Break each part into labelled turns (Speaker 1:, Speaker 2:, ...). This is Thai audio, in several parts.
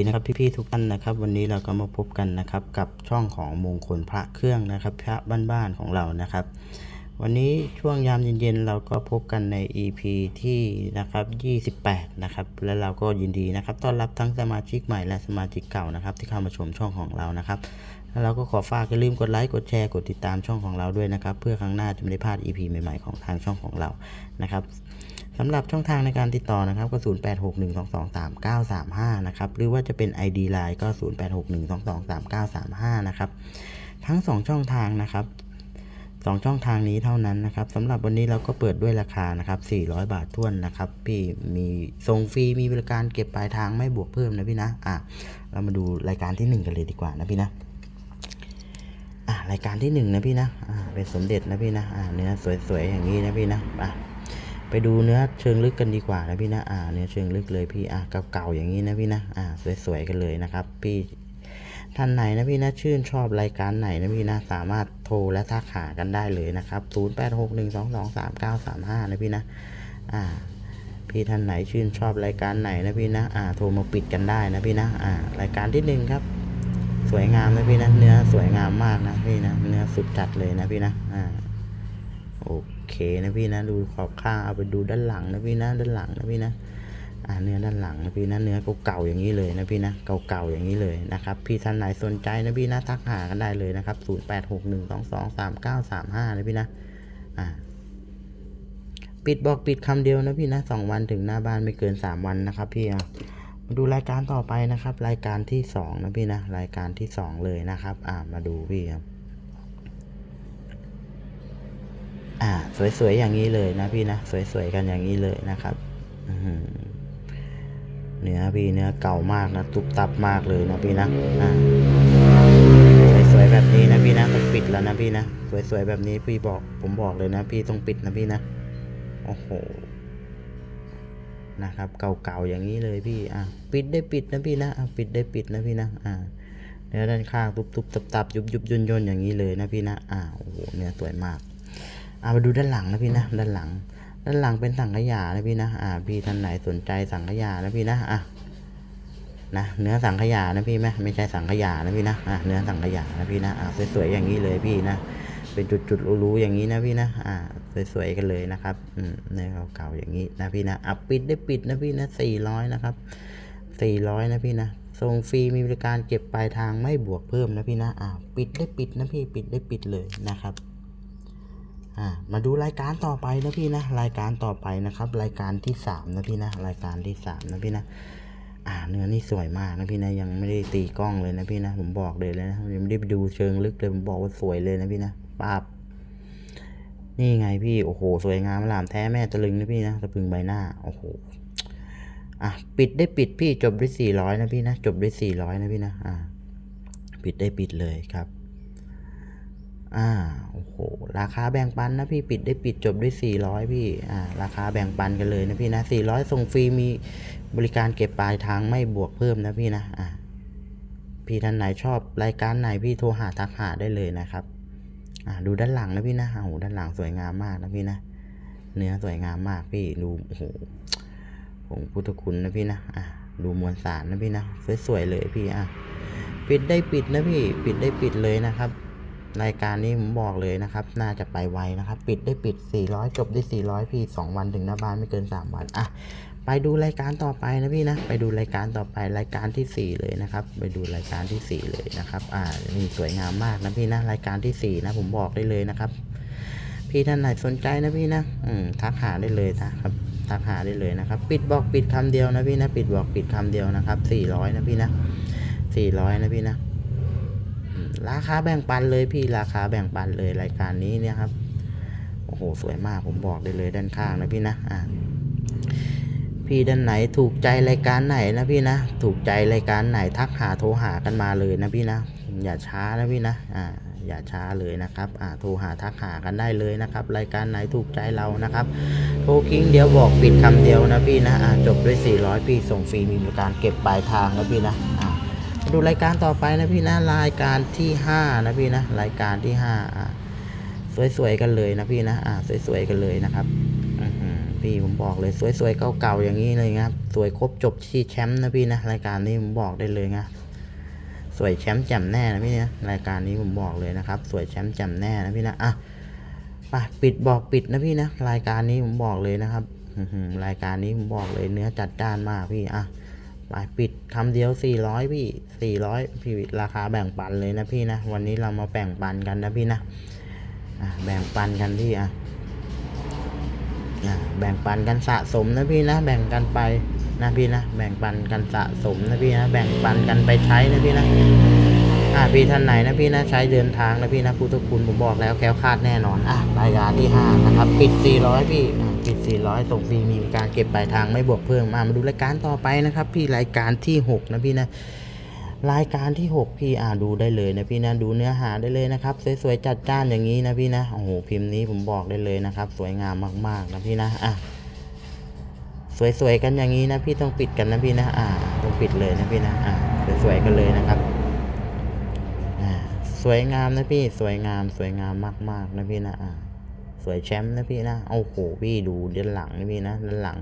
Speaker 1: ดีนะครับพี่ๆทุกท่านนะครับ วันนี้เราก็มาพบกันนะครับกับช่องของมงคลพระเครื่องนะครับ พระบ้านๆของเรานะครับ วันนี้ช่วงยามเย็นๆเราก็พบกันใน EP ที่นะครับ28นะครับและเราก็ยินดีนะครับต้อนรับทั้งสมาชิกใหม่และสมาชิกเก่านะครับ ที่เข้ามาชมช่องของเรานะครับแล้วเราก็ขอฝากอย่าลืมกดไลค์กดแชร์กดติดตามช่องของเราด้วยนะครับ เพื่อครั้งหน้าจะไม่ได้พลาด EP ใหม่ๆของทางช่องของเรานะครับ สำหรับช่องทางในการติดต่อนะครับก็ 0861223935 นะครับ หรือว่าจะเป็น ID Line ก็ 0861223935 นะครับ ทั้ง 2 ช่องทางนะครับ2ช่องทางนี้เท่านั้นนะครับสำหรับวันนี้เราก็เปิดด้วยราคานะครับ400 บาทท้วนนะครับ พี่มีส่งฟรีมีบริการเก็บปลายทางไม่บวกเพิ่มนะพี่นะอะเรามาดูรายการที่ 1 กันเลยดีกว่านะพี่นะอะรายการที่1นะพี่นะอ่าเป็นสมเด็จนะพี่นะอ่าเนื้อสวยๆอย่างนี้นะพี่นะอะ ไปดูเนื้อเชิงลึกกันดีกว่านะพี่นะอ่าเนื้อเชิงลึกเลยพี่อะเก่าๆอย่างนี้นะพี่นะอ่าสวยๆกันเลยนะครับ พี่ท่านไหนนะพี่นะชื่นชอบรายการไหนนะพี่นะสามารถโทรและทักหากันได้เลยนะครับ0861223935นะพี่นะอ่าพี่ท่านไหนชื่นชอบรายการไหนนะพี่นะอ่าโทรมาปิดกันได้นะพี่นะอ่ารายการที่หนึ่งครับ สวยงามนะพี่นะเนื้อสวยงามมากนะพี่นะเนื้อสุดจัดเลยนะพี่นะอ่า โอเคนะพี่นะดูขอบข้างเอาไปดูด้านหลังนะพี่นะด้านหลังนะพี่นะอ่าเนื้อด้านหลังนะพี่นะเนื้อเก่าๆอย่างนี้เลยนะพี่นะเก่าๆอย่างนี้เลยนะครับพี่ท่านไหนสนใจนะพี่นะทักหากันได้เลยนะครับ0 8 6 1 2 2 3 9 3 5นะพี่นะอ่าปิดบอกปิดคำเดียวนะพี่นะสองวันถึงหน้าบ้านไม่เกินสามวันนะครับพี่อะมาดูรายการต่อไปนะครับ รายการที่สองนะพี่นะรายการที่สองเลยนะครับ อ่ามาดูพี่ครับ อ่า สวยๆอย่างนี้เลยนะพี่นะ สวยๆกันอย่างนี้เลยนะครับเนื้อพี่เนื้อเก่ามากนะตุบตับมากเลยนะพี่นะอ่าสวยๆแบบนี้นะพี่นะต้องปิดแล้วนะพี่นะสวยๆแบบนี้พี่บอกผมบอกเลยนะพี่ต้องปิดนะพี่นะโอ้โหนะครับ เก่าๆอย่างนี้เลยพี่อะปิดได้ปิดนะพี่นะอะปิดได้ปิดนะพี่นะอ่าเนื้อด้านข้างตุบๆตับๆยุบๆย่นๆอย่างนี้เลยนะพี่นะอ่าโอ้โหเนื้อสวยมาก เอามาดูด้านหลังนะพี่นะด้านหลัง ด้านหลังเป็นสังขยานะพี่นะอ่าพี่ท่านไหนสนใจสังขยานะพี่นะอะนะเนื้อสังขยานะพี่ไหมไม่ใช่สังขยานะพี่นะอะเนื้อสังขยานะพี่นะอ่าสวยๆอย่างนี้เลยพี่นะเป็นจุดๆรู้ๆอย่างนี้นะพี่นะอ่าสวยๆกันเลยนะครับอืมเนื้อเก่าๆอย่างนี้นะพี่นะอะปิดได้ปิดนะพี่นะสี่ร้อยนะครับสี่ร้อยนะพี่นะส่งฟรีมีบริการเก็บปลายทางไม่บวกเพิ่มนะพี่นะอ่าปิดได้ปิดนะพี่ปิดได้ปิดเลยนะครับ อ่ามาดูรายการต่อไปนะพี่นะรายการต่อไปนะครับ รายการที่สามนะพี่นะรายการที่สามนะพี่นะอ่าเนื้อนี่สวยมากนะพี่นะยังไม่ได้ตีกล้องเลยนะพี่นะผมบอกเลยเลยนะยังไม่ได้ไปดูเชิงลึกเลยผมบอกว่าสวยเลยนะพี่นะปาบนี่ไงพี่โอ้โห สวยงามหลามแท้แม่ตะลึงนะพี่นะตะพึงใบหน้าโอ้โหอะปิดได้ปิดพี่จบด้วยสี่ร้อยนะพี่นะจบด้วยสี่ร้อยนะพี่นะอ่าปิดได้ปิดเลยครับ อ่าโอ้โหราคาแบ่งปันนะพี่ปิดได้ปิดจบด้วย 400 พี่อ่าราคาแบ่งปันกันเลยนะพี่นะ400ส่งฟรีมีบริการเก็บปลายทางไม่บวกเพิ่มนะพี่นะอ่าพี่ท่านไหนชอบรายการไหนพี่โทรหาทักหาได้เลยนะครับอ่าดูด้านหลังนะพี่นะโอ้โหด้านหลังสวยงามมากนะพี่นะ เนื้อสวยงามมากพี่ดูโอ้โหผงพุทธคุณนะพี่นะอ่าดูมวลสารนะพี่นะสวยๆเลยพี่อะปิดได้ปิดนะพี่ปิดได้ปิดเลยนะครับ รายการนี้ผมบอกเลยนะครับ น่าจะไปไวนะครับ ปิดได้ปิด 400 จบได้ 400 พี่ 2 วันถึงหน้าบ้านไม่เกิน 3 วัน อะ ไปดูรายการต่อไปนะพี่นะ ไปดูรายการต่อไปรายการที่ 4 เลยนะครับ ไปดูรายการที่ 4 เลยนะครับ อ่านี่สวยงามมากนะพี่นะ รายการที่ 4 นะผมบอกได้เลยนะครับ พี่ท่านไหนสนใจนะพี่นะ อืม ทักหาได้เลยนะครับทักหาได้เลยนะครับ ปิดบอกปิดคำเดียวนะพี่นะ ปิดบอกปิดคำเดียวนะครับ 400 นะพี่นะ 400 นะพี่นะ ราคาแบ่งปันเลยพี่ราคาแบ่งปันเลยรายการนี้เนี่ยครับโอ้โหสวยมากผมบอกได้เลยด้านข้างนะพี่นะอ่าพี่ด้านไหนถูกใจรายการไหนนะพี่นะ ถูกใจรายการไหนทักหาโทรหากันมาเลยนะพี่นะ อย่าช้านะพี่นะอ่าอย่าช้าเลยนะครับอ่าโทรหาทักหากันได้เลยนะครับ รายการไหนถูกใจเรานะครับ โทรกิ้งเดียวบอกปิดคำเดียวนะพี่นะอ่าจบด้วย 400 พี่ส่งฟรีมีบริการเก็บปลายทางนะพี่นะอ่า ดูรายการต่อไปนะพี่นะรายการที่ห้านะพี่นะรายการที่ห้าอะสวยๆกันเลยนะพี่นะอ่าสวยๆกันเลยนะครับพี่ผมบอกเลยสวยๆเก่าๆอย่างนี้เลยครับสวยครบจบที่แชมป์นะพี่นะรายการนี้ผมบอกได้เลยนะสวยแชมป์แจ่มแน่นะพี่นะรายการนี้ผมบอกเลยนะครับ สวยแชมป์แจ่มแน่นะพี่นะอะไปปิดบอกปิดนะพี่นะรายการนี้ผมบอกเลยนะครับรายการนี้ผมบอกเลยเนื้อจัดจ้านมากพี่อะ ไปปิดคำเดียว 400 พี่ 400 พี่ราคาแบ่งปันเลยนะพี่นะ วันนี้เรามาแบ่งปันกันนะพี่นะแบ่งปันกันพี่อะอะแบ่งปันกันสะสมนะพี่นะ แบ่งกันไปนะพี่นะ แบ่งปันกันสะสมนะพี่นะ แบ่งปันกันไปใช้นะพี่นะ อ่าพี่ท่านไหนนะพี่นะใช้เดินทางนะพี่นะพุทธคุณผมบอกแล้วแคล้วคลาดแน่นอนอะรายการที่ห้านะครับปิด 400 พี่อะปิด 400ส่งฟรีมีการเก็บปลายทางไม่บวกเพิ่มมามาดูรายการต่อไปนะครับ พี่รายการที่ 6 นะพี่นะรายการที่ 6 พี่อ่าดูได้เลยนะพี่นะดูเนื้อหาได้เลยนะครับ สวยๆจัดจ้านอย่างนี้นะพี่นะโอ้โหพิมพ์นี้ผมบอกได้เลยนะครับ สวยงามมากๆนะพี่นะอะสวยๆกันอย่างนี้นะพี่ต้องปิดกันนะพี่นะอ่าต้องปิดเลยนะพี่นะอ่าสวยๆกันเลยนะครับ สวยงามนะพี่สวยงามสวยงามมากๆนะพี่นะอ่าสวยแชมป์นะพี่นะโอ้โหพี่ดูด้านหลังนะพี่นะด้านหลัง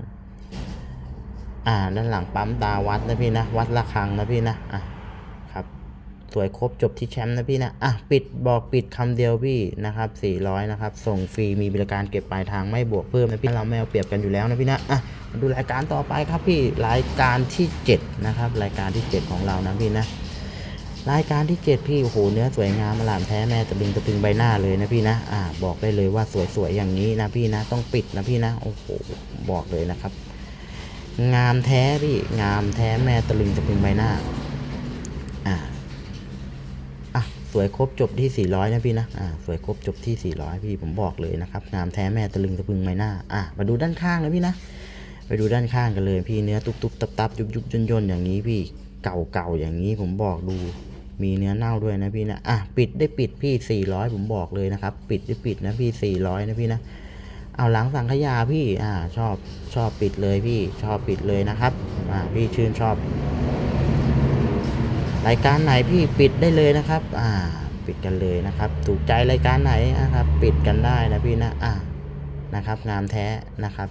Speaker 1: อ่าด้านหลังปั๊มตาวัดนะพี่นะวัดระฆังนะพี่นะอะครับ สวยครบจบที่แชมป์นะพี่นะอะปิดบอกปิดคำเดียวพี่นะครับ400นะครับส่งฟรีมีบริการเก็บปลายทางไม่บวกเพิ่มนะพี่เราไม่เอาเปรียบกันอยู่แล้วนะพี่นะอะดูรายการต่อไปครับพี่รายการที่ 7 นะครับ รายการที่ 7 ของเรานะพี่นะ รายการที่7พี่โอ้โหเนื้อสวยงามมาหลามแท้แม่ตะบึงตะพึงใบหน้าเลยนะพี่นะอ่าบอกได้เลยว่าสวยๆอย่างนี้นะพี่นะต้องปิดนะพี่นะโอ้โหบอกเลยนะครับ งามแท้พี่งามแท้แม่ตะลึงจะเป็นใบหน้าอ่าอะสวยครบจบที่ 400 นะพี่นะอ่าสวยครบจบที่ 400 พี่ผมบอกเลยนะครับงามแท้แม่ตะลึงตะพึงใบหน้าอะมาดูด้านข้างนะพี่นะไปดูด้านข้างกันเลยพี่เนื้อตุบตุบตับตับยุบยุบย่นย่นอย่างนี้พี่ เก่าเก่าอย่างนี้ผมบอกดูมีเนื้อเน่าด้วยนะพี่นะอะปิดได้ปิดพี่ 400 ผมบอกเลยนะครับ ปิดได้ปิดนะพี่ 400 นะพี่นะเอาหลังสังขยาพี่อ่าชอบชอบปิดเลยพี่ชอบปิดเลยนะครับอ่าพี่ชื่นชอบรายการไหนพี่ปิดได้เลยนะครับ อ่า ปิดกันเลยนะครับ ถูกใจรายการไหนนะครับ ปิดกันได้นะพี่นะอ่านะครับงามแท้นะครับ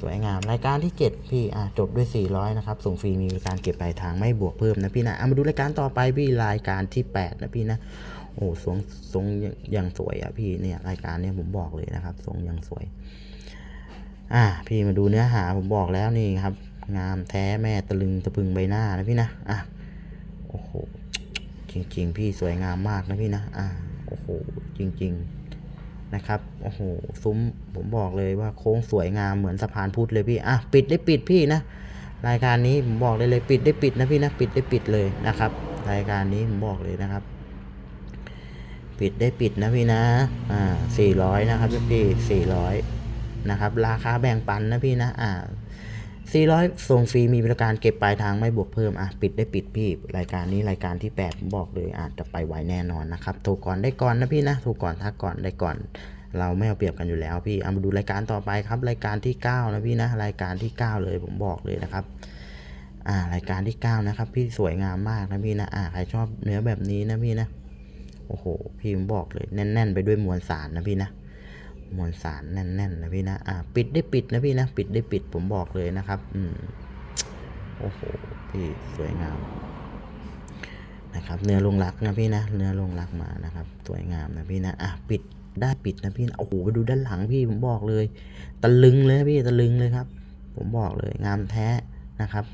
Speaker 1: สวยงาม รายการที่ 7 พี่อ่าจบด้วย 400 นะครับ ส่งฟรีมีบริการเก็บปลายทางไม่บวกเพิ่มนะพี่นะเอามาดูรายการต่อไปพี่รายการที่ 8 นะพี่นะ โอ้ทรงทรงอย่างอย่างสวยอะพี่เนี่ยรายการเนี่ยผมบอกเลยนะครับทรงอย่างสวย อ่าพี่มาดูเนื้อหาผมบอกแล้วนี่ครับ งามแท้แม่ตะลึงตะพึงใบหน้านะพี่นะอะโอ้โหจริง ๆ พี่สวยงามมากนะพี่นะอ่าโอ้โหจริง ๆ นะครับโอ้โหซุ้มผมบอกเลยว่าโค้งสวยงามเหมือนสะพานพุทธเลยพี่อะปิดได้ปิดพี่นะรายการนี้ผมบอกเลยเลยปิดได้ปิดนะพี่นะปิดได้ปิดเลยนะครับ รายการนี้ผมบอกเลยนะครับ ปิดได้ปิดนะพี่นะอ่าสี่ร้อยนะครับพี่สี่ร้อยนะครับ ราคาแบ่งปันนะพี่นะอ่า สี่ร้อยส่งฟรีมีบริการเก็บปลายทางไม่บวกเพิ่มอะปิดได้ปิดพี่ รายการนี้รายการที่แปดผมบอกเลยอาจจะไปไวแน่นอนนะครับโทรก่อนได้ก่อนนะพี่นะโทรก่อนทักก่อนได้ก่อน เราไม่เอาเปรียบกันอยู่แล้วพี่เอามาดูรายการต่อไปครับรายการที่เก้านะพี่นะรายการที่เก้าเลยผมบอกเลยนะครับอ่ารายการที่เก้านะครับ พี่สวยงามมากนะพี่นะอ่าใครชอบเนื้อแบบนี้นะพี่นะโอ้โหพี่ผมบอกเลยแน่น ๆ ไปด้วยมวลสารนะพี่นะ มวลสารแน่นๆนะพี่นะอ่าปิดได้ปิดนะพี่นะ ปิดได้ปิดผมบอกเลยนะครับ อืมโอ้โหพี่สวยงามนะครับ เนื้อลงรักนะพี่นะ เนื้อลงรักมานะครับ สวยงามนะพี่นะอะปิดได้ปิดนะพี่นะโอ้โหไปดูด้านหลังพี่ผมบอกเลยตะลึงเลยพี่ตะลึงเลยครับ ผมบอกเลย งามแท้นะครับ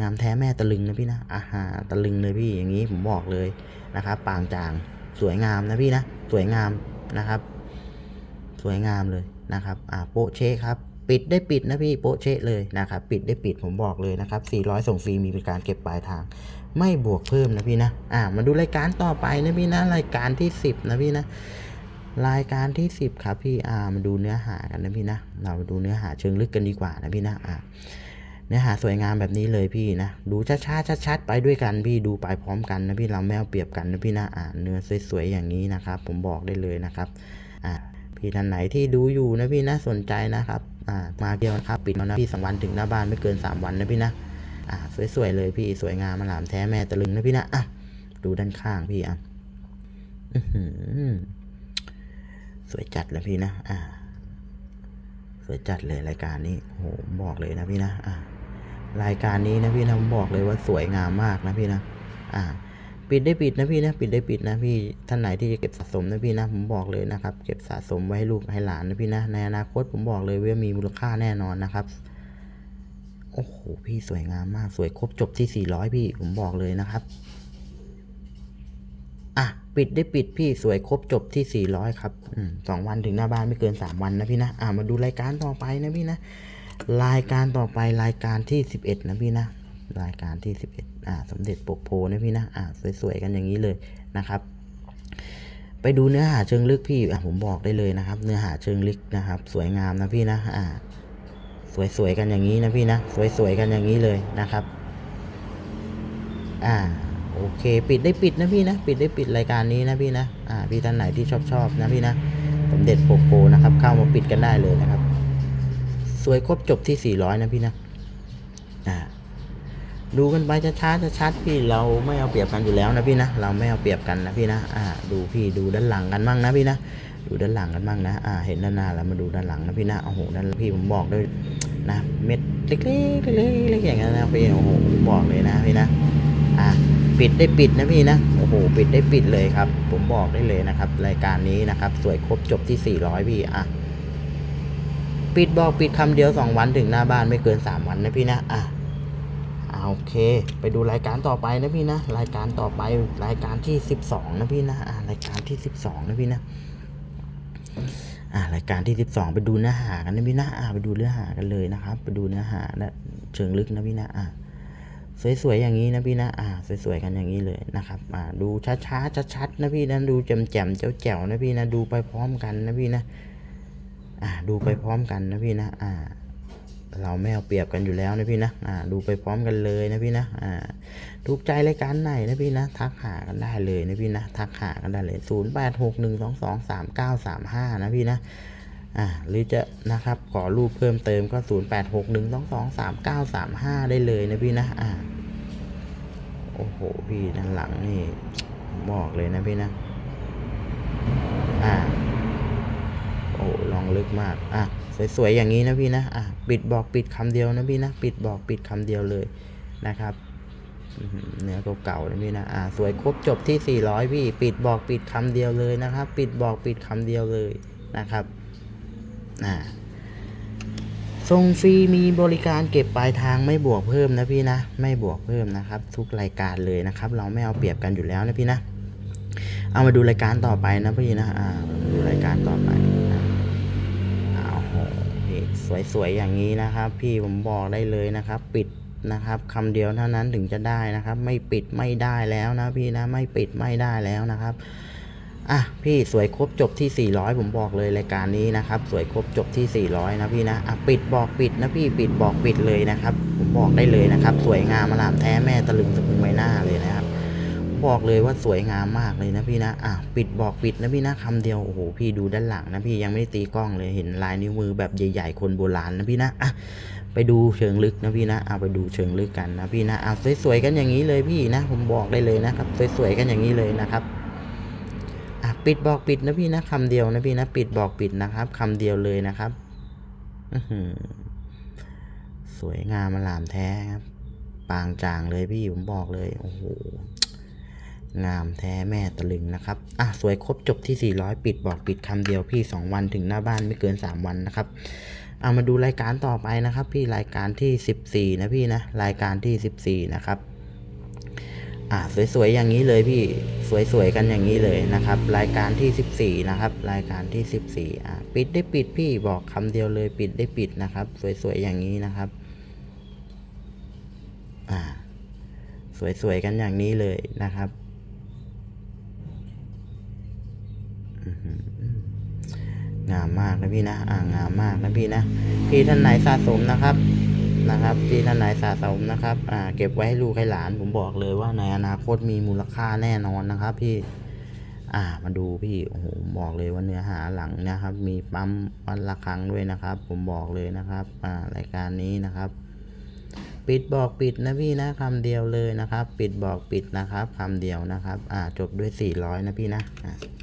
Speaker 1: งามแท้แม่ตะลึงนะพี่นะอาหาตะลึงเลยพี่อย่างนี้ผมบอกเลยนะครับ ปางจางสวยงามนะพี่นะ สวยงามนะครับ สวยงามเลยนะครับอ่าโปะเชครับปิดได้ปิดนะพี่โปะเชะเลยนะครับปิดได้ปิดผมบอกเลยนะครับ 400 ส่งฟรีมีบริการเก็บปลายทาง ไม่บวกเพิ่มนะพี่นะอ่ามาดูรายการต่อไปนะพี่นะรายการที่ 10 นะพี่นะรายการที่ 10 ครับพี่อ่ามาดูเนื้อหากันนะพี่นะ เรามาดูเนื้อหาเชิงลึกกันดีกว่านะพี่นะอ่าเนื้อหาสวยงามแบบนี้เลยพี่นะ ดูช้าๆชัดๆไปด้วยกันพี่ดูไปพร้อมกันนะพี่เราไม่เอาเปรียบกันนะพี่นะอ่าเนื้อสวยๆอย่างนี้นะครับ ผมบอกได้เลยนะครับอ่า พี่ท่านไหนที่ดูอยู่นะพี่นะสนใจนะครับอ่ามาเที่ยวนะครับปิดแล้วนะพี่สองวันถึงหน้าบ้านไม่เกิน 3 วันนะพี่นะอ่าสวยๆเลยพี่สวยงามมาหลามแท้แม่ตะลึงนะพี่นะอะดูด้านข้างพี่อะอือหือสวยจัดเลยพี่นะ อ่า สวยจัดเลยรายการนี้โอ้โหบอกเลยนะพี่นะ อะรายการนี้นะพี่นะผมบอกเลยว่าสวยงามมากนะพี่นะ อ่า ปิดได้ปิดนะพี่นะปิดได้ปิดนะพี่ท่านไหนที่จะเก็บสะสมนะพี่นะผมบอกเลยนะครับ เก็บสะสมไว้ให้ลูกให้หลานนะพี่นะในอนาคตผมบอกเลยว่ามีมูลค่าแน่นอนนะครับโอ้โหพี่สวยงามมากสวยครบจบที่ 400 พี่ผมบอกเลยนะครับอะปิดได้ปิดพี่สวยครบจบที่ 400 ครับอืมสองวันถึงหน้าบ้านไม่เกิน 3 วันนะพี่นะอะมาดูรายการต่อไปนะพี่นะรายการต่อไปรายการที่ 11 นะพี่นะรายการที่ 11 อ่าสมเด็จปกโพนะพี่นะอ่าสวยๆกันอย่างนี้เลยนะครับ ไปดูเนื้อหาเชิงลึกพี่อะผมบอกได้เลยนะครับ เนื้อหาเชิงลึกนะครับ สวยงามนะพี่นะอ่าสวยๆกันอย่างนี้นะพี่นะสวยๆกันอย่างนี้เลยนะครับ อ่าโอเค ปิดได้ปิดนะพี่นะ ปิดได้ปิดรายการนี้นะพี่นะอ่าพี่ท่านไหนที่ชอบชอบนะพี่นะสมเด็จโปโพนะครับ เข้ามาปิดกันได้เลยนะครับ สวยครบจบที่ 400 นะพี่นะอ่า ดูกันไปช้าๆชัดๆพี่เราไม่เอาเปรียบกันอยู่แล้วนะพี่นะเราไม่เอาเปรียบกันนะพี่นะอ่าดูพี่ดูด้านหลังกันบ้างนะพี่นะดูด้านหลังกันบ้างนะ อ่า เห็นด้านหน้าแล้วมาดูด้านหลังนะพี่นะโอ้โห ด้านพี่ผมบอกด้วยนะ เม็ดเล็กๆเล็กๆเล็กๆอย่างนั้นนะพี่ โอ้โหผมบอกเลยนะพี่นะ อ่า ปิดได้ปิดนะพี่นะ โอ้โห ปิดได้ปิดเลยครับ ผมบอกได้เลยนะครับ รายการนี้นะครับ สวยครบจบที่ 400 พี่ อะ ปิดบอกปิดคำเดียวสองวันถึงหน้าบ้านไม่เกินสามวันนะพี่นะ อะ โอเค ไปดูรายการต่อไปนะพี่นะ รายการต่อไปรายการที่สิบสองนะพี่นะอ่ารายการที่สิบสองนะพี่นะอ่ารายการที่สิบสองไปดูเนื้อหากันนะพี่นะอ่าไปดูเนื้อหากันเลยนะครับ ไปดูเนื้อหาและเชิงลึกนะพี่นะอ่าสวยๆอย่างนี้นะพี่นะอ่าสวยๆกันอย่างนี้เลยนะครับอ่าดูช้าๆชัดๆนะพี่นะดูแจ่มๆแจ๋วๆนะพี่นะดูไปพร้อมกันนะพี่นะอ่าดูไปพร้อมกันนะพี่นะอ่า เราไม่เอาเปรียบกันอยู่แล้วนะพี่นะอ่าดูไปพร้อมกันเลยนะพี่นะอ่าถูกใจรายการไหนนะพี่นะทักหากันได้เลยนะพี่นะทักหากันได้เลย 0 8 6 1 2 2 3 9 3 5 นะพี่นะอ่าหรือจะนะครับขอรูปเพิ่มเติมก็ 0 8 6 1 2 2 3 9 3 5 ได้เลยนะพี่นะอ่าโอ้โหพี่ด้านหลังนี่บอกเลยนะพี่นะอ่า ลองลึกมาก อะ สวยๆ อย่างนี้นะพี่นะ อะ ปิดบอกปิดคำเดียวนะพี่นะ ปิดบอกปิดคำเดียวเลยนะครับ เนื้อเก่าๆนะพี่นะ อะ สวยครบจบที่ 400 พี่ ปิดบอกปิดคำเดียวเลยนะครับ ปิดบอกปิดคำเดียวเลยนะครับ อ่าส่งฟรีมีบริการเก็บปลายทางไม่บวกเพิ่มนะพี่นะ ไม่บวกเพิ่มนะครับ ทุกรายการเลยนะครับ เราไม่เอาเปรียบกันอยู่แล้วนะพี่นะ เอามาดูรายการต่อไปนะพี่นะอ่าดูรายการต่อไปอ้า สวยๆอย่างนี้นะครับ พี่ผมบอกได้เลยนะครับ ปิดนะครับคำเดียวเท่านั้นถึงจะได้นะครับ ไม่ปิดไม่ได้แล้วนะพี่นะไม่ปิดไม่ได้แล้วนะครับอะพี่สวยครบจบที่ 400 ผมบอกเลยรายการนี้นะครับ สวยครบจบที่ 400 นะพี่นะอะปิดบอกปิดนะพี่ปิดบอกปิดเลยนะครับ ผมบอกได้เลยนะครับ สวยงามมาลามแท้แม่ตะลึงสะพึงใบหน้าเลยนะครับ บอกเลยว่าสวยงามมากเลยนะพี่นะอะปิดบอกปิดนะพี่นะคำเดียวโอ้โหพี่ดูด้านหลังนะพี่ยังไม่ได้ตีกล้องเลยเห็นลายนิ้วมือแบบใหญ่ ๆ คนโบราณนะพี่นะอะไปดูเชิงลึกนะพี่นะเอาไปดูเชิงลึกกันนะพี่นะเอาสวยๆกันอย่างนี้เลยพี่นะ ผมบอกได้เลยนะครับสวยๆกันอย่างนี้เลยนะครับอะปิดบอกปิดนะพี่นะคำเดียวนะพี่นะปิดบอกปิดนะครับคำเดียวเลยนะครับสวยงามมาลามแท้ครับ ปางจางเลยพี่ผมบอกเลยโอ้โห งามแท้แม่ตะลึงนะครับ อะสวยครบจบที่ 400 ปิดบอกปิดคำเดียวพี่ 2 วันถึงหน้าบ้านไม่เกิน 3 วันนะครับเอามาดูรายการต่อไปนะครับ พี่รายการที่ 14 นะพี่นะรายการที่ 14 นะครับ อ่าสวยๆอย่างนี้เลยพี่สวยๆกันอย่างนี้เลยนะครับ รายการที่ 14 นะครับ รายการที่ 14 อ่าปิดได้ปิดพี่บอกคำเดียวเลยปิดได้ปิดนะครับ สวยๆอย่างนี้นะครับ อ่าสวยๆกันอย่างนี้เลยนะครับ งามมากนะพี่นะอ่างามมากนะพี่นะพี่ท่านไหนสะสมนะครับนะครับพี่ท่านไหนสะสมนะครับอ่าเก็บไว้ให้ลูกให้หลานผมบอกเลยว่าในอนาคตมีมูลค่าแน่นอนนะครับ พี่ อ่ามาดูพี่โอ้โหบอกเลยว่าเนื้อหาหลังนะครับ มีปั๊มวันละครั้งด้วยนะครับ ผมบอกเลยนะครับอ่ารายการนี้นะครับปิดบอกปิดนะพี่นะคำเดียวเลยนะครับ ปิดบอกปิดนะครับคำเดียวนะครับ อ่าจบด้วย 400 นะพี่นะอ่าอะ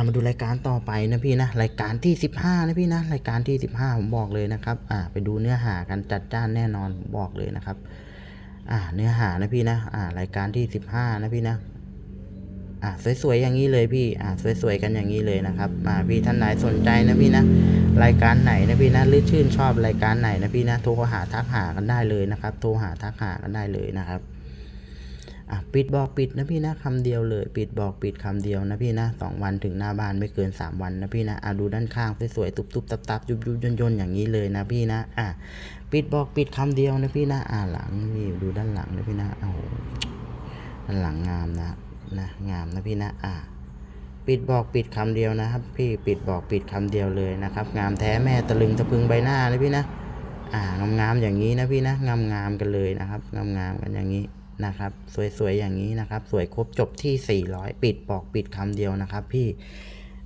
Speaker 1: ามาดูรายการต่อไปนะพี่นะรายการที่ 15นะพี่นะรายการที่ 15ผมบอกเลยนะครับอ่าไปดูเนื้อหากันจัดจ้านแน่นอนบอกเลยนะครับอ่าเนื้อหานะพี่นะอ่ารายการที่ 15นะพี่นะอ่าสวยๆอย่างนี้เลยพี่อ่าสวยๆกันอย่างนี้เลยนะครับอ่าพี่ท่านไหนสนใจนะพี่นะรายการไหนนะพี่นะหรือชื่นชอบรายการไหนนะพี่นะโทรหาทักหากันได้เลยนะครับ โทรหาทักหากันได้เลยนะครับ อะปิดบอกปิดนะพี่นะคำเดียวเลย ปิดบอกปิดคำเดียวนะพี่นะสองวันถึงหน้าบ้านไม่เกินสามวันนะพี่นะอะดูด้านข้างสวยๆตุบๆตับๆยุบๆย่นๆอย่างนี้เลยนะพี่นะอะปิดบอกปิดคำเดียวนะพี่นะอ่าหลังนี่ดูด้านหลังนะพี่นะโอ้โหด้านหลังงามนะนะงามนะพี่นะอะปิดบอกปิดคำเดียวนะครับ พี่ปิดบอกปิดคำเดียวเลยนะครับ งามแท้แม่ตะลึงตะพึงใบหน้านะพี่นะ อ่างามๆอย่างนี้นะพี่นะงามๆกันเลยนะครับงามๆกันอย่างนี้ นะครับ สวยๆอย่างนี้นะครับ สวยครบจบที่ 400 ปิดบอกปิดคำเดียวนะครับ พี่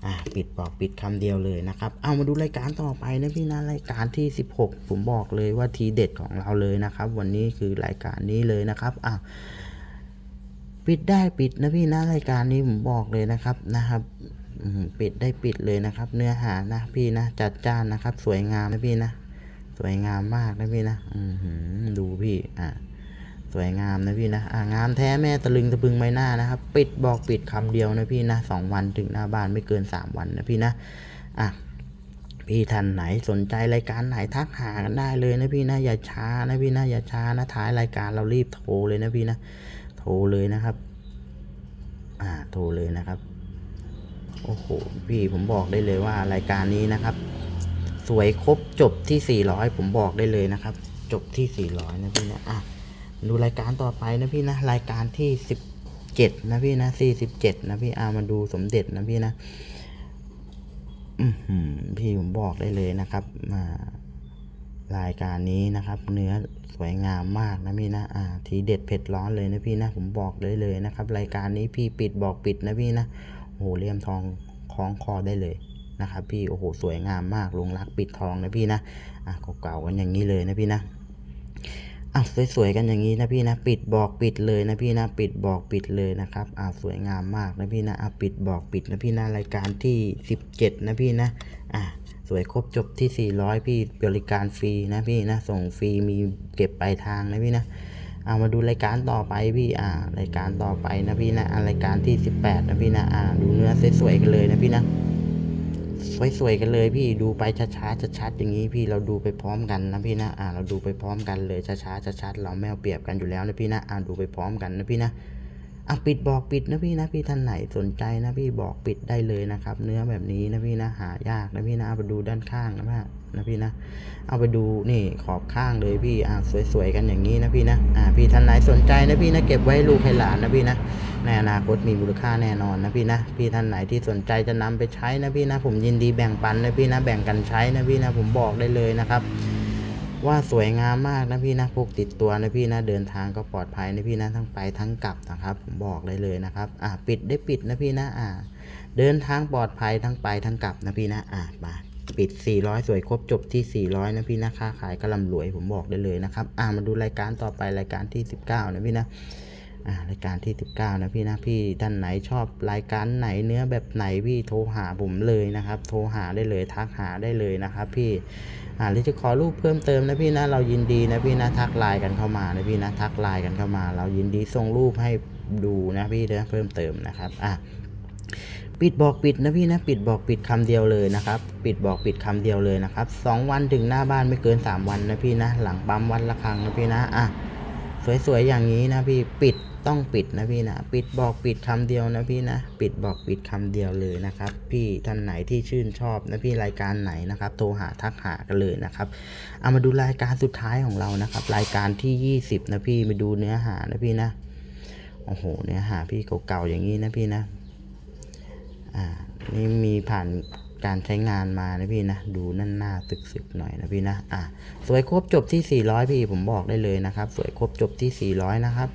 Speaker 1: อ่าปิดบอกปิดคำเดียวเลยนะครับ เอามาดูรายการต่อไปนะพี่นะรายการที่ 16 ผมบอกเลยว่าทีเด็ดของเราเลยนะครับ วันนี้คือรายการนี้เลยนะครับอ่าปิดได้ปิดนะพี่นะรายการนี้ผมบอกเลยนะครับนะครับปิดได้ปิดเลยนะครับ เนื้อหานะพี่นะจัดจ้านนะครับ สวยงามนะพี่นะ สวยงามมากนะพี่นะอือดูพี่อ่า สวยงามนะพี่นะอ่างามแท้แม่ตะลึงตะพึงใบหน้านะครับ ปิดบอกปิดคำเดียวนะพี่นะสองวันถึงหน้าบ้านไม่เกินสามวันนะพี่นะอะพี่ท่านไหนสนใจรายการไหนทักหากันได้เลยนะพี่นะอย่าช้านะพี่นะอย่าช้านะท้ายรายการเรารีบโทรเลยนะพี่นะโทรเลยนะครับ อ่าโทรเลยนะครับ โอ้โหพี่ผมบอกได้เลยว่ารายการนี้นะครับ สวยครบจบที่ 400 ผมบอกได้เลยนะครับ จบที่ 400 นะพี่นะอะ ดูรายการต่อไปนะพี่นะรายการที่17นะพี่นะ47นะพี่อามาดูสมเด็จนะพี่นะอืพี่ผมบอกได้เลยนะครับมารายการนี้นะครับ เนื้อสวยงามมากนะพี่นะอ่า ทีเด็ดเผ็ดร้อนเลยนะพี่นะผมบอกเลยเลยนะครับ รายการนี้พี่ปิดบอกปิดนะพี่นะโอ้โหเลี่ยมทองคล้องคอได้เลยนะครับ พี่โอ้โหสวยงามมากลงรักปิดทองนะพี่นะอะเก่าๆกันอย่างนี้เลยนะพี่นะ อะสวยๆกันอย่างนี้นะพี่นะปิดบอกปิดเลยนะพี่นะปิดบอกปิดเลยนะครับอะสวยงามมากนะพี่นะอะปิดบอกปิดนะพี่นะรายการที่ 17 นะพี่นะอะสวยครบจบที่ 400 พี่บริการฟรีนะพี่นะส่งฟรีมีเก็บปลายทางนะพี่นะเอามาดูรายการต่อไปพี่อ่ารายการต่อไปนะพี่นะอะรายการที่ 18 นะพี่นะอ่าดูเนื้อสวยๆกันเลยนะพี่นะ สวยๆกันเลยพี่ดูไปช้าๆชัดๆอย่างนี้พี่เราดูไปพร้อมกันนะพี่นะอ่าเราดูไปพร้อมกันเลยช้าๆชัดๆเราไม่เอาเปรียบกันอยู่แล้วนะพี่นะอ่าดูไปพร้อมกันนะพี่นะอะปิดบอกปิดนะพี่นะพี่ท่านไหนสนใจนะพี่บอกปิดได้เลยนะครับ เนื้อแบบนี้นะพี่นะหายากนะพี่นะมาดูด้านข้างนะพี่ นะพี่นะ เอาไปดูนี่ขอบข้างเลยพี่อ่าสวยๆกันอย่างนี้นะพี่นะอ่าพี่ท่านไหนสนใจนะพี่นะเก็บไว้ลูกให้หลานนะพี่นะในอนาคตมีมูลค่าแน่นอนนะพี่นะพี่ท่านไหนที่สนใจจะนำไปใช้นะพี่นะ ผมยินดีแบ่งปันนะพี่นะแบ่งกันใช้นะพี่นะผมบอกได้เลยนะครับว่าสวยงามมากนะพี่นะพกติดตัวนะพี่นะเดินทางก็ปลอดภัยนะพี่นะทั้งไปทั้งกลับนะครับผมบอกได้เลยนะครับ อ่าปิดได้ปิดนะพี่นะอ่า เดินทางปลอดภัยทั้งไปทั้งกลับนะพี่นะอ่ามา ปิด 400 สวยครบจบที่ 400 นะพี่นะค้าขายก็ร่ำรวยผมบอกได้เลยนะครับอ่ามาดูรายการต่อไปรายการที่ 19 นะพี่นะอ่ารายการที่ 19 นะพี่นะพี่ท่านไหนชอบรายการไหนเนื้อแบบไหนพี่โทรหาผมเลยนะครับ โทรหาได้เลยทักหาได้เลยนะครับ พี่อ่าหรือจะขอรูปเพิ่มเติมนะพี่นะเรายินดีนะพี่นะทักไลน์กันเข้ามานะพี่นะทักไลน์กันเข้ามา เรายินดีส่งรูปให้ดูนะพี่นะเพิ่มเติมนะครับอะ ปิดบอกปิดนะพี่นะปิดบอกปิดคำเดียวเลยนะครับ ปิดบอกปิดคำเดียวเลยนะครับสองวันถึงหน้าบ้านไม่เกินสามวันนะพี่นะ หลังปั๊มวันละครั้งนะพี่นะอะสวยๆอย่างนี้นะพี่ปิดต้องปิดนะพี่นะปิดบอกปิดคำเดียวนะพี่นะปิดบอกปิดคำเดียวเลยนะครับ พี่ท่านไหนที่ชื่นชอบนะพี่รายการไหนนะครับ โทรหาทักหากันเลยนะครับเอามาดูรายการสุดท้ายของเรานะครับ รายการที่ 20 นะพี่มาดูเนื้อหานะพี่นะโอ้โหเนื้อหาพี่เก่าๆอย่างนี้นะพี่นะ อ่านี่มีผ่านการใช้งานมานะพี่นะ ดูนั่นหน้าตึกๆหน่อยนะพี่นะอะสวยครบจบที่ 400 พี่ผมบอกได้เลยนะครับ สวยครบจบที่ 400 นะครับ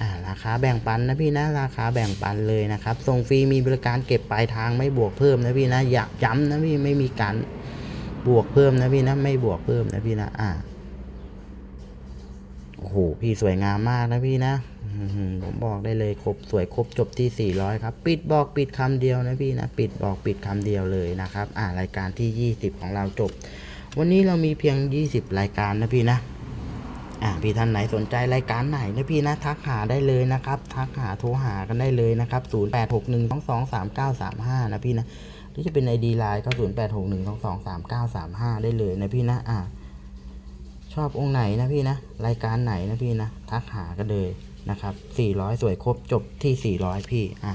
Speaker 1: อ่าราคาแบ่งปันนะพี่นะ ราคาแบ่งปันเลยนะครับส่งฟรีมีบริการเก็บปลายทางไม่บวกเพิ่มนะพี่นะอยากย้ำนะพี่ไม่มีการบวกเพิ่มนะพี่นะ ไม่บวกเพิ่มนะพี่นะอ่าโอ้โหพี่สวยงามมากนะพี่นะ ผมบอกได้เลยครบสวยครบจบที่ 400 ครับ ปิดบอกปิดคำเดียวนะพี่นะ ปิดบอกปิดคำเดียวเลยนะครับ อ่ารายการที่ 20 ของเราจบ วันนี้เรามีเพียง 20 รายการนะพี่นะอ่าพี่ท่านไหนสนใจรายการไหนนะพี่นะทักหาได้เลยนะครับ ทักหาโทรหากันได้เลยนะครับ0861223935 นะพี่นะหรือจะเป็น ID Line ก็0861223935 ได้เลยนะพี่นะอ่าชอบองค์ไหนนะพี่นะ รายการไหนนะพี่นะ ทักหากันเลย นะครับ400 สวยครบจบที่ 400 พี่อะ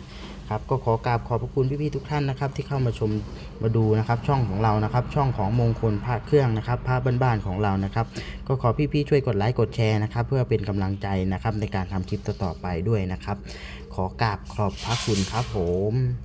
Speaker 1: ครับก็ขอกราบขอบพระคุณพี่ๆทุกท่านนะครับ ที่เข้ามาชมมาดูนะครับ ช่องของเรานะครับ ช่องของมงคลพระเครื่องนะครับพระบ้านๆของเรานะครับ ก็ขอพี่ๆช่วยกดไลค์กดแชร์นะครับ เพื่อเป็นกำลังใจนะครับในการทำคลิปต่อๆไปด้วยนะครับ ขอกราบขอบพระคุณครับผม